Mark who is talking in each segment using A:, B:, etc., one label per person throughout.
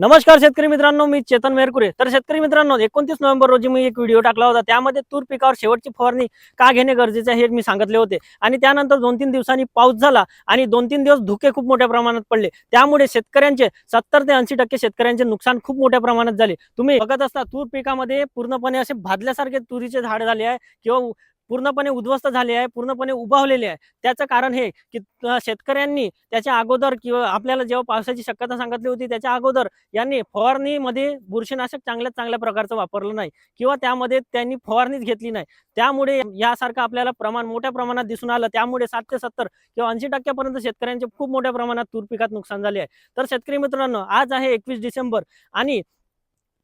A: नमस्कार शेतकरी मित्रांनो मी चेतन मेरकुरे तर शेतकरी मित्रांनो एकोणतीस नोव्हेंबर रोजी मी एक व्हिडिओ टाकला होता. त्यामध्ये तूर पिकावर शेवटची फवारणी का घेणे गरजेचे आहे हे मी सांगितले होते. आणि त्यानंतर दोन तीन दिवसांनी पाऊस झाला आणि दोन तीन दिवस धुके खूप मोठ्या प्रमाणात पडले. त्यामुळे शेतकऱ्यांचे सत्तर ते ऐंशी टक्के शेतकऱ्यांचे नुकसान खूप मोठ्या प्रमाणात झाले. तुम्ही बघत असता तूर पिकामध्ये पूर्णपणे असे भाजल्यासारखे तुरीचे झाड झाले आहे किंवा पूर्णपणे उद्ध्वस्त झाले आहे पूर्णपणे उभावलेले आहे. त्याचं कारण हे की शेतकऱ्यांनी त्याच्या अगोदर किंवा आपल्याला जेव्हा पावसाची शक्यता सांगितली होती त्याच्या अगोदर यांनी फवारणीमध्ये बुरशीनाशक चांगल्या चांगल्या प्रकारचं वापरलं नाही किंवा त्यामध्ये त्यांनी फवारणीच घेतली नाही. त्यामुळे यासारखं आपल्याला प्रमाण मोठ्या प्रमाणात दिसून आलं. त्यामुळे सात ते सत्तर किंवा ऐंशी टक्क्यापर्यंत शेतकऱ्यांचे खूप मोठ्या प्रमाणात तूर पिकात नुकसान झाले आहे. तर शेतकरी मित्रांनो आज आहे एकवीस डिसेंबर आणि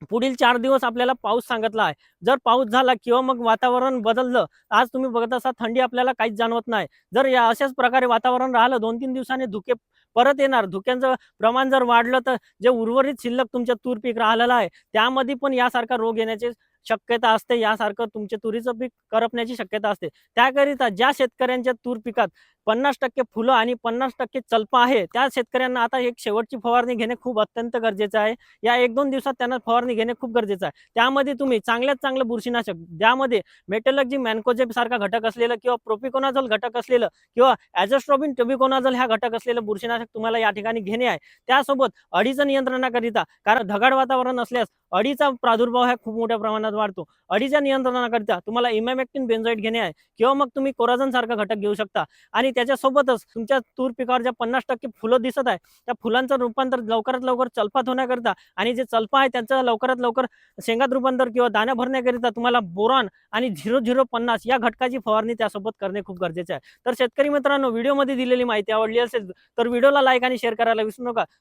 A: पुढील चार दिवस आपल्याला पाऊस सांगितला आहे. जर पाऊस झाला किंवा मग वातावरण बदललं आज तुम्ही बघत असा थंडी आपल्याला काहीच जाणवत नाही. जर या अशाच प्रकारे वातावरण राहिलं दोन तीन दिवसांनी धुके परत येणार. धुक्यांचं प्रमाण जर वाढलं तर जे उर्वरित शिल्लक तुमच्या तूर पीक राहिलेलं आहे त्यामध्ये पण यासारखा रोग येण्याचे शक्यता असते यासारखं तुमच्या तुरीचं पीक करपण्याची शक्यता असते. त्याकरिता ज्या शेतकऱ्यांच्या तूर पिकात पन्नास टक्के फुलं आणि पन्नास टक्के चलपा आहे त्या शेतकऱ्यांना आता एक शेवटची फवारणी घेणे खूप अत्यंत गरजेचं आहे. या एक दोन दिवसात त्यांना फवारणी घेणे खूप गरजेचं आहे. त्यामध्ये तुम्ही चांगल्यात चांगलं बुरशीनाशक ज्यामध्ये मेटलॉजी मॅन्कोजेब सारखा घटक असलेलं किंवा प्रोपिकोनाझोल घटक असलेलं किंवा ॲझोस्ट्रॉबिन टोबिकोनाझोल ह्या घटक असलेलं बुरशीनाशक तुम्हाला या ठिकाणी घेणे आहे. त्यासोबत अडीचं नियंत्रणाकरिता कारण ढगाळ वातावरण असल्यास अडीचा प्रादुर्भाव हा खूप मोठ्या प्रमाणात वाढतो. अडीच्या नियंत्रणाकरिता तुम्हाला इमॅमॅक्टिन बेन्झाईट घेणे आहे किंवा मग तुम्ही कोराझन सारखा घटक घेऊ शकता. आणि त्याच्यासोबतच तुमच्या तूर पिकावर ज्या पन्नास टक्के फुलं दिसत आहे त्या फुलांचं रूपांतर लवकरात लवकर चलपात होण्याकरिता आणि जे चलपा आहे त्यांचं लवकरात लवकर शेंगात रूपांतर किंवा दाण्या भरण्याकरिता तुम्हाला बोरॉन आणि झिरो झिरो पन्नास या घटकाची फवारणी त्यासोबत करणे खूप गरजेचे आहे. तर शेतकरी मित्रांनो व्हिडिओमध्ये दिलेली माहिती आवडली असेल तर व्हिडिओला लाईक आणि शेअर करायला विसरू नका.